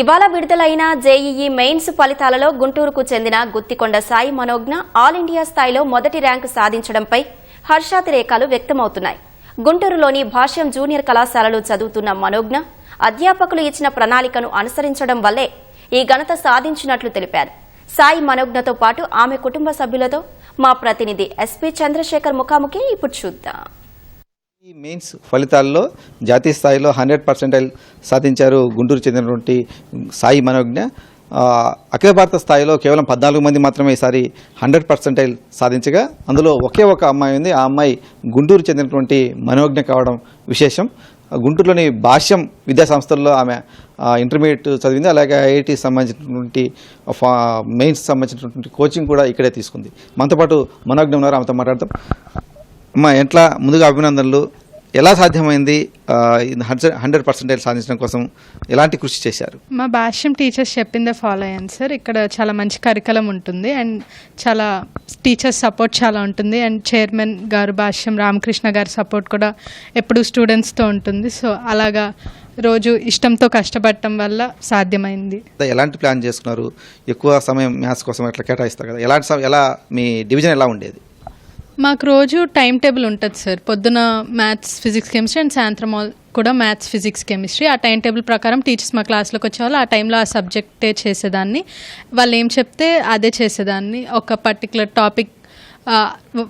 ఇవాళ విడుదలైన JEE mains ఫలితాలలో గుంటూరుకు చెందిన గుత్తికొండ సాయి మనోజ్ఞ ఆల్ ఇండియా స్థాయిలో మొదటి ర్యాంకు సాధించడంపై హర్షాతిరేకాలు వ్యక్తమవుతున్నాయి. గుంటూరులోని భాష్యం జూనియర్ కళాశాలలో చదువుతున్న మనోజ్ఞ అధ్యాపకులు ఇచ్చిన ప్రణాళికను అనుసరించడం వల్లే ఈ ఘనత సాధించినట్లు తెలిపారు. సాయి మనోజ్ఞతో పాటు ఆమె కుటుంబ సభ్యులతో మా ప్రతినిధి ఎస్పీ చంద్రశేఖర్ ముఖాముఖి ఇప్పుడు చూద్దాం. ఈ మెయిన్స్ ఫలితాల్లో జాతీయ స్థాయిలో హండ్రెడ్ పర్సెంటైల్ సాధించారు గుంటూరు చెందినటువంటి సాయి మనోజ్ఞ. అఖిల భారత స్థాయిలో కేవలం పద్నాలుగు మంది మాత్రమే ఈసారి హండ్రెడ్ పర్సెంటైల్ సాధించగా అందులో ఒకే ఒక అమ్మాయి ఉంది. ఆ అమ్మాయి గుంటూరు చెందినటువంటి మనోజ్ఞ కావడం విశేషం. గుంటూరులోని భాష్యం విద్యా సంస్థల్లో ఆమె ఇంటర్మీడియట్ చదివింది. అలాగే ఐఐటి సంబంధించినటువంటి ఫా- మెయిన్స్ సంబంధించినటువంటి కోచింగ్ కూడా ఇక్కడే తీసుకుంది. మనతో పాటు మనోజ్ఞ ఉన్నారు. ఆమెతో మాట్లాడతాం అమ్మా ఎట్లా ముందుగా అభినందనలు? ఎలా సాధ్యమైంది హండ్రెడ్ పర్సెంటేజ్ సాధించడం కోసం ఎలాంటి కృషి చేశారు? మా భాష్యం టీచర్స్ చెప్పిందే ఫాలో అయ్యాను సార్ ఇక్కడ చాలా మంచి కరికలం ఉంటుంది అండ్ చాలా టీచర్స్ సపోర్ట్ చాలా ఉంటుంది అండ్ చైర్మన్ గారు భాష్యం రామకృష్ణ గారి సపోర్ట్ కూడా ఎప్పుడు స్టూడెంట్స్తో ఉంటుంది. సో అలాగా రోజు ఇష్టంతో కష్టపడటం వల్ల సాధ్యమైంది. ఎలాంటి ప్లాన్ చేసుకున్నారు? ఎక్కువ సమయం మ్యాథ్స్ కోసం ఎట్లా కేటాయిస్తారు కదా? ఎలాంటి ఎలా మీ డివిజన్ ఎలా ఉండేది? మాకు రోజు టైం టేబుల్ ఉంటుంది సార్. పొద్దున మ్యాథ్స్ ఫిజిక్స్ కెమిస్ట్రీ అండ్ సాయంత్రం కూడా మ్యాథ్స్ ఫిజిక్స్ కెమిస్ట్రీ. ఆ టైం టేబుల్ ప్రకారం టీచర్స్ మా క్లాస్లోకి వచ్చేవాళ్ళు. ఆ టైంలో ఆ సబ్జెక్టే చేసేదాన్ని. వాళ్ళు ఏం చెప్తే అదే చేసేదాన్ని. ఒక పర్టికులర్ టాపిక్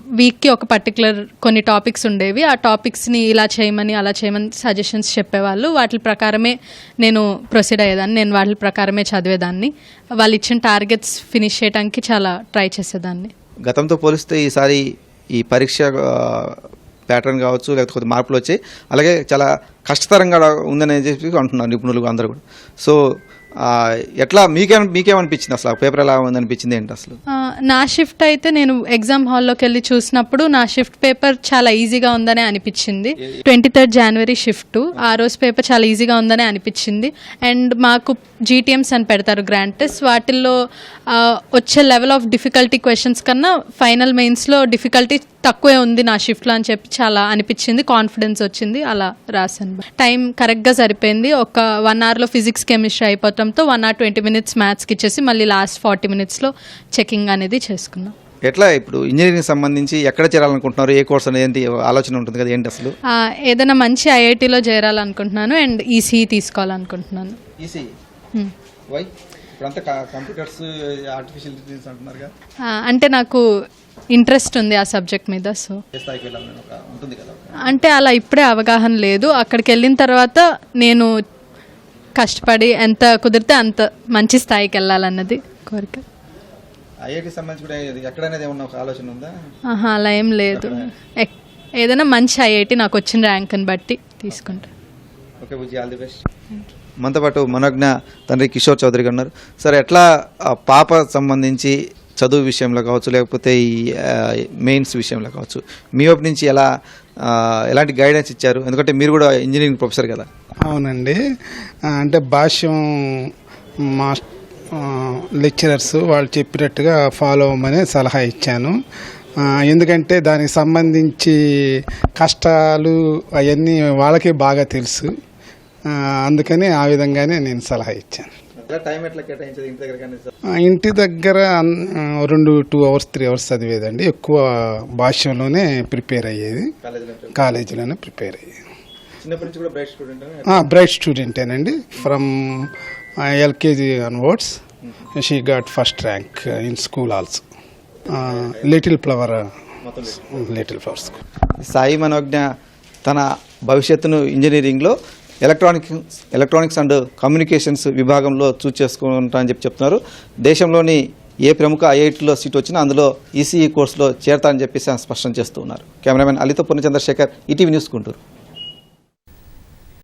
వీక్కి ఒక పర్టికులర్ కొన్ని టాపిక్స్ ఉండేవి. ఆ టాపిక్స్ని ఇలా చేయమని అలా చేయమని సజెషన్స్ చెప్పేవాళ్ళు. వాటి ప్రకారమే నేను ప్రొసీడ్ అయ్యేదాన్ని. నేను వాటి ప్రకారమే చదివేదాన్ని. వాళ్ళు ఇచ్చిన టార్గెట్స్ ఫినిష్ చేయడానికి చాలా ట్రై చేసేదాన్ని. గతంతో పోలిస్తే ఈసారి ఈ పరీక్ష ప్యాటర్న్ కావచ్చు లేకపోతే కొద్ది మార్పులు వచ్చాయి అలాగే చాలా కష్టతరంగా ఉందని చెప్పి అంటున్నారు నిపుణులు అందరూ కూడా. సో ఎట్లా మీకేమ మీకేమనిపించింది అసలు? పేపర్ ఎలా ఉందనిపించింది ఏంటి అసలు? నా షిఫ్ట్ అయితే నేను ఎగ్జామ్ హాల్లోకి వెళ్ళి చూసినప్పుడు నా షిఫ్ట్ పేపర్ చాలా ఈజీగా ఉందనే అనిపించింది. ట్వంటీ థర్డ్ జనవరి షిఫ్ట్ ఆ రోజు పేపర్ చాలా ఈజీగా ఉందనే అనిపించింది. అండ్ మాకు జీటీఎంస్ అని పెడతారు గ్రాండ్ టెస్ట్ వాటిల్లో వచ్చే లెవెల్ ఆఫ్ డిఫికల్టీ క్వశ్చన్స్ కన్నా ఫైనల్ మెయిన్స్లో డిఫికల్టీ తక్కువే ఉంది నా షిఫ్ట్లో అని చెప్పి చాలా అనిపించింది కాన్ఫిడెన్స్ వచ్చింది అలా రాశాను. టైం కరెక్ట్గా సరిపోయింది. ఒక వన్ అవర్లో ఫిజిక్స్ కెమిస్ట్రీ అయిపోవడంతో వన్ అవర్ ట్వంటీ మినిట్స్ మ్యాథ్స్కి ఇచ్చేసి మళ్ళీ లాస్ట్ ఫార్టీ మినిట్స్లో చెకింగ్ అనేది చేసుకున్నాం. ఎట్లా ఇప్పుడు ఇంజనీరింగ్ సంబంధించి ఎక్కడ చేరాలనుకుంటున్నారు? ఏ కోర్స్ అనేది ఆలోచన ఉంటుంది కదా ఏంటి అసలు? ఏదైనా మంచి ఐఐటీలో చేరాలనుకుంటున్నాను అండ్ ఈసీఈ తీసుకోవాలనుకుంటున్నాను. EC Hmm. వై ఇప్పుడంతా కంప్యూటర్స్ ఆర్టిఫిషియల్ ఇంటెలిజెన్స్ అంటున్నారు అంటే నాకు ఇంట్రెస్ట్ ఉంది ఆ సబ్జెక్ట్ మీద సో. ఉంటుంది కదా అంటే అలా ఇప్పుడే అవగాహన లేదు. అక్కడికి వెళ్ళిన తర్వాత నేను కష్టపడి ఎంత కుదిరితే అంత మంచి స్థాయికి వెళ్ళాలన్నది కోరిక. ఐఐటి సంబంధించి కూడా ఇది ఎక్కడనేది ఏమన్నా ఒక ఆలోచన ఉందా? ఆహా అలా ఏం లేదు. ఎక్- ఏదైనా మంచి ఐఐటి నాకు వచ్చిన ర్యాంక్ని బట్టి తీసుకుంటా. ఓకే బుజ్జి ఆల్ ది బెస్ట్. మనతో పాటు మనోజ్ఞ తండ్రి కిషోర్ చౌదరి గారు ఉన్నారు. సార్ ఎట్లా పాప సంబంధించి చదువు విషయంలో కావచ్చు లేకపోతే ఈ మెయిన్స్ విషయంలో కావచ్చు మీ వైపు నుంచి ఎలా ఎలాంటి గైడెన్స్ ఇచ్చారు? ఎందుకంటే మీరు కూడా ఇంజనీరింగ్ ప్రొఫెసర్ కదా. అవునండి. అంటే భాష్యం మా లెక్చరర్స్ వాళ్ళు చెప్పినట్టుగా ఫాలో అవ్వమని సలహా ఇచ్చాను. ఎందుకంటే దానికి సంబంధించి కష్టాలు అవన్నీ వాళ్ళకే బాగా తెలుసు. అందుకని ఆ విధంగానే నేను సలహా ఇచ్చాను. ఇంటి దగ్గర రెండు టూ అవర్స్ త్రీ అవర్స్ చదివేదండి. ఎక్కువ భాష్యంలోనే ప్రిపేర్ అయ్యేది. కాలేజీలో కాలేజీలోనే ప్రిపేర్ అయ్యేది. చిన్నప్పటి నుంచి కూడా bright student bright స్టూడెంటేనండి. From LKG onwards she got first rank in school also. Little flower little flower school. Sai Manogna తన భవిష్యత్తును ఇంజనీరింగ్లో ఎలక్ట్రానిక్ ఎలక్ట్రానిక్స్ అండ్ కమ్యూనికేషన్స్ విభాగంలో చూస్ చేసుకుంటా అని చెప్పి చెప్తున్నారు. దేశంలోని ఏ ప్రముఖ ఐఐటిలో సీట్ వచ్చినా అందులో ఈసీఈ కోర్సులో చేరతా అని చెప్పేసి స్పష్టం చేస్తూ ఉన్నారు. Cameraman Alitha Purnachandrasekhar ETV news Guntur.